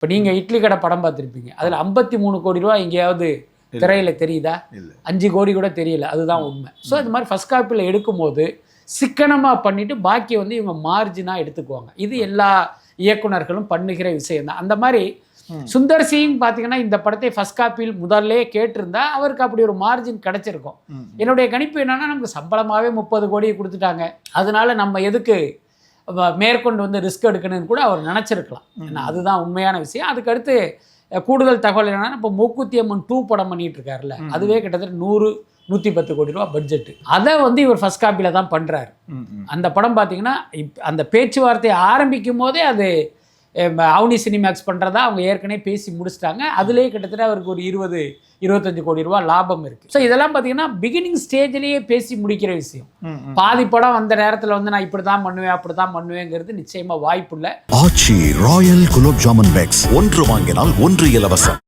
இப்போ நீங்கள் இட்லி கடை படம் பார்த்துருப்பீங்க. அதில் ஐம்பத்தி மூணு கோடி ரூபா எங்கேயாவது திரையில தெரியுதா? இல்ல. அஞ்சு கோடி கூட தெரியல. அதுதான் உண்மை. ஸோ இது மாதிரி ஃபர்ஸ்ட் காப்பியில் எடுக்கும்போது சிக்கனமாக பண்ணிட்டு பாக்கி வந்து இவங்க மார்ஜினாக எடுத்துக்குவாங்க. இது எல்லா இயக்குனர்களும் பண்ணுகிற விஷயம் தான். அந்த மாதிரி. சுந்தர் சிங் பார்த்தீங்கன்னா இந்த படத்தை ஃபர்ஸ்ட் காப்பியில் முதல்லே கேட்டிருந்தா அவருக்கு அப்படி ஒரு மார்ஜின் கிடைச்சிருக்கும். என்னுடைய கணிப்பு என்னன்னா நமக்கு சம்பளமாகவே முப்பது கோடி கொடுத்துட்டாங்க. அதனால நம்ம எதுக்கு மேற்கொண்டு வந்து ரிஸ்க் எடுக்கணும்னு கூட அவர் நினச்சிருக்கலாம். ஏன்னா அதுதான் உண்மையான விஷயம். அதுக்கடுத்து கூடுதல் தகவல் என்னன்னா இப்போ மூக்குத்தி அம்மன் டூ படம் பண்ணிட்டு இருக்காருல்ல. அதுவே கிட்டத்தட்ட நூறு நூற்றி பத்து கோடி ரூபா பட்ஜெட் அதை வந்து இவர் ஃபர்ஸ்ட் காப்பியில் தான் பண்ணுறாரு. அந்த படம் பார்த்தீங்கன்னா இப் அந்த பேச்சுவார்த்தையை ஆரம்பிக்கும் போதே அது அவனி சினிமேக்ஸ் பண்ணுறதா அவங்க ஏற்கனவே பேசி முடிச்சிட்டாங்க. அதுலேயே கிட்டத்தட்ட அவருக்கு ஒரு இருபது இருபத்தஞ்சு கோடி ரூபா லாபம் இருக்குது ஸோ இதெல்லாம் பார்த்தீங்கன்னா பிகினிங் ஸ்டேஜ்லேயே பேசி முடிக்கிற விஷயம். பாதி படம் அந்த நேரத்தில் வந்து நான் இப்படி தான் பண்ணுவேன் அப்படி தான் பண்ணுவேங்கிறது நிச்சயமாக வாய்ப்பு இல்லை. Aachi royal gulab jamun packs. ஒன்று வாங்கினால் ஒன்று இலவசம்.